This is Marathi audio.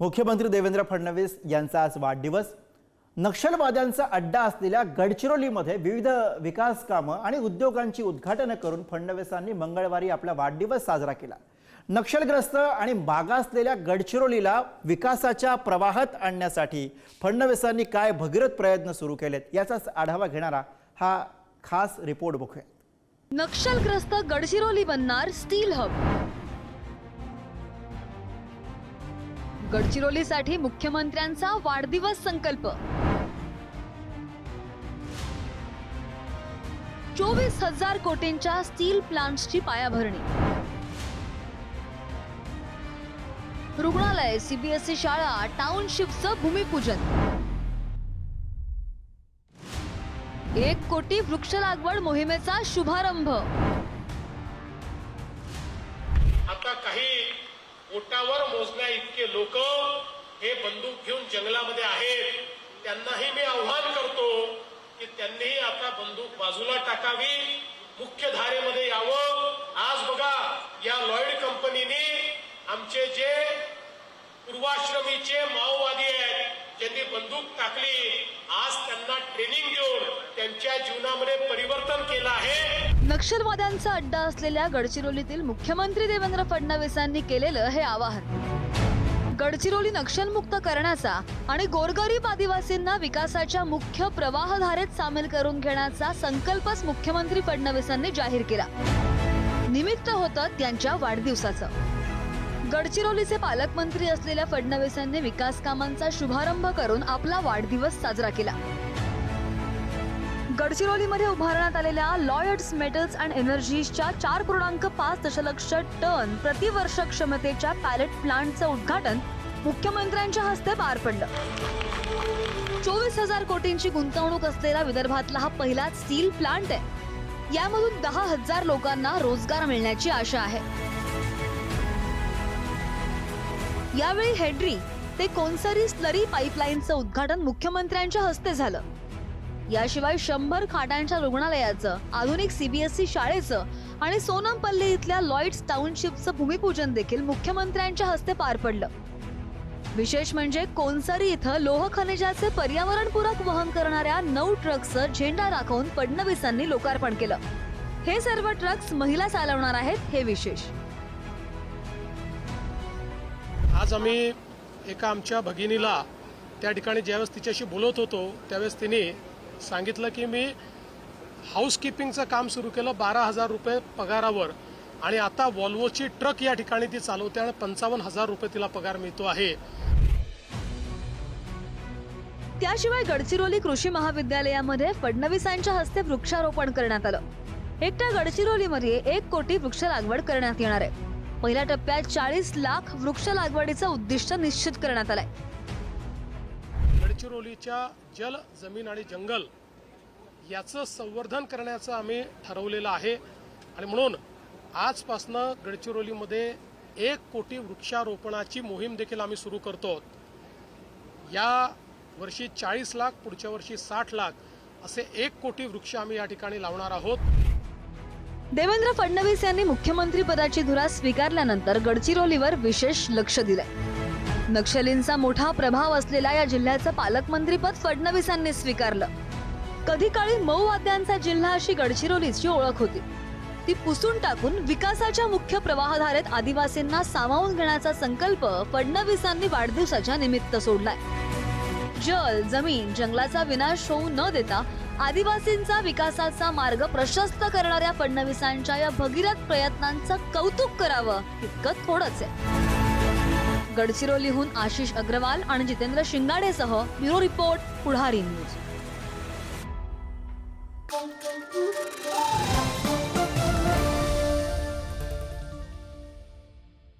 मुख्यमंत्री देवेंद्र फडणवीस यांचा आज वाढदिवस. नक्षलवाद्यांचा अड्डा असलेल्या गडचिरोलीमध्ये विविध विकास कामं आणि उद्योगांची उद्घाटनं करून फडणवीसांनी मंगळवारी आपला वाढदिवस साजरा केला. नक्षलग्रस्त आणि मागासलेल्या गडचिरोलीला विकासाच्या प्रवाहात आणण्यासाठी फडणवीसांनी काय भगीरथ प्रयत्न सुरू केलेत याचाच आढावा घेणारा हा खास रिपोर्ट बघूया. नक्षलग्रस्त गडचिरोली बनणार स्टील हब. गडचिरोलीसाठी मुख्यमंत्र्यांचा वाढदिवस संकल्प. चोवीस हजार कोटींच्या स्टील प्लांट्सची पायाभरणी. रुग्णालय सीबीएसई शाळा टाउनशिपचं भूमिपूजन. एक कोटी वृक्ष लागवड मोहिमेचा शुभारंभ. मोजण्या इतके लोक हे बंदूक घेऊन जंगलामध्ये आहेत. त्यांनाही मी आव्हान करतो की त्यांनीही आता बंदूक बाजूला टाकावी. मुख्य धारेमध्ये यावं. आज बघा या लॉइड कंपनीने आमचे जे पूर्वाश्रमीचे माओवादी आहेत ज्यांनी बंदूक टाकली आज त्यांना ट्रेनिंग देऊन त्यांच्या जीवनामध्ये परिवर्तन केलं आहे. नक्षलवाद्यांचा अड्डा असलेल्या गडचिरोलीतील मुख्यमंत्री देवेंद्र फडणवीसांनी केलेलं हे आवाहन. गडचिरोली नक्षलमुक्त करण्याचा आणि गोरगरीब आदिवासींना विकासाच्या मुख्य प्रवाहधारेत सामील करून घेण्याचा संकल्पच मुख्यमंत्री फडणवीसांनी जाहीर केला. निमित्त होतं त्यांच्या वाढदिवसाचं. गडचिरोलीचे पालकमंत्री असलेल्या फडणवीसांनी विकास कामांचा शुभारंभ करून आपला वाढदिवस साजरा केला. गडचिरोलीमध्ये उभारण्यात आलेल्या लॉयड्स मेटल्स अँड एनर्जीजच्या चार पूर्णांक पाच दशलक्ष टन प्रतिवर्ष क्षमतेच्या पॅलेट प्लांटचं उद्घाटन मुख्यमंत्र्यांच्या हस्ते पार पडलं. चोवीस हजार कोटींची गुंतवणूक असलेला विदर्भातला हा पहिला स्टील प्लांट आहे. यामधून दहा हजार लोकांना रोजगार मिळण्याची आशा आहे. यावेळी हेड्री ते कोनसरी स्लरी पाईपलाईनचं उद्घाटन मुख्यमंत्र्यांच्या हस्ते झालं. याशिवाय शंभर खाटांच्या रुग्णालयाचं आधुनिक सीबीएसई शाळेचं आणि सोनमपल्ली इथल्या लॉईड्स टाउनशिपचं भूमिपूजन देखील मुख्यमंत्र्यांच्या हस्ते पार पडलं. विशेष म्हणजे कोनसरी इथं लोह खनिजाचे पर्यावरणपूरक वहन करणाऱ्या नऊ ट्रकचं झेंडा दाखवून फडणवीसांनी लोकार्पण केलं. हे सर्व ट्रक्स महिला चालवणार आहेत हे विशेष. आज आम्ही एका आमच्या भगिनीला त्या ठिकाणी ज्यावेळेस तिच्याशी बोलत होतो त्यावेळेस तिने सांगितलं की मी हाऊसकीपिंगचं काम सुरू केलं बारा हजार रुपये पगारावर. आणि आता वॉल्वोची ट्रक या ठिकाणी ती चालवते आणि पंचावन्न हजार रुपये तिला पगार मिळतो आहे. त्याशिवाय गडचिरोली कृषी महाविद्यालयामध्ये फडणवीसांच्या हस्ते वृक्षारोपण करण्यात आलं. एकट्या गडचिरोलीमध्ये एक कोटी वृक्ष लागवड करण्यात येणार आहे. पहिल्या टप्प्यात चाळीस लाख वृक्ष लागवडीचं उद्दिष्ट निश्चित करण्यात आलंय. गडचिरोलीच्या जल जमीन आणि जंगल याचं संवर्धन करण्याचं आम्ही ठरवलेलं आहे. आणि म्हणून आजपासनं गडचिरोलीमध्ये एक कोटी वृक्षारोपणाची मोहीम देखील आम्ही सुरू करतो. या वर्षी चाळीस लाख पुढच्या वर्षी साठ लाख असे एक कोटी वृक्ष आम्ही या ठिकाणी लावणार आहोत. देवेंद्र फडणवीस यांनी मुख्यमंत्री पदाची धुरा स्वीकारल्यानंतर गडचिरोलीवर विशेष लक्ष दिलंय. नक्षलींचा मोठा प्रभाव असलेल्या या जिल्ह्याचं पालकमंत्रीपद फडणवीसांनी स्वीकारलं. कधी काळी मऊवाद्यांचा जिल्हा अशी गडचिरोलीची ओळख होती. ती पुसून टाकून विकासाच्या मुख्य प्रवाहधारेत आदिवासींना सामावून घेण्याचा संकल्प फडणवीसांनी वाढदिवसाच्या निमित्त सोडलाय. जल जमीन जंगलाचा विनाश होऊ न देता आदिवासींचा विकासाचा मार्ग प्रशस्त करणाऱ्या फडणवीसांच्या या भगीरथ प्रयत्नांचं कौतुक करावं इतकं थोडंच आहे. गडचिरोलीहून आशिष अग्रवाल आणि जितेंद्र शिंगाडेसह ब्युरो रिपोर्ट पुढारी न्यूज.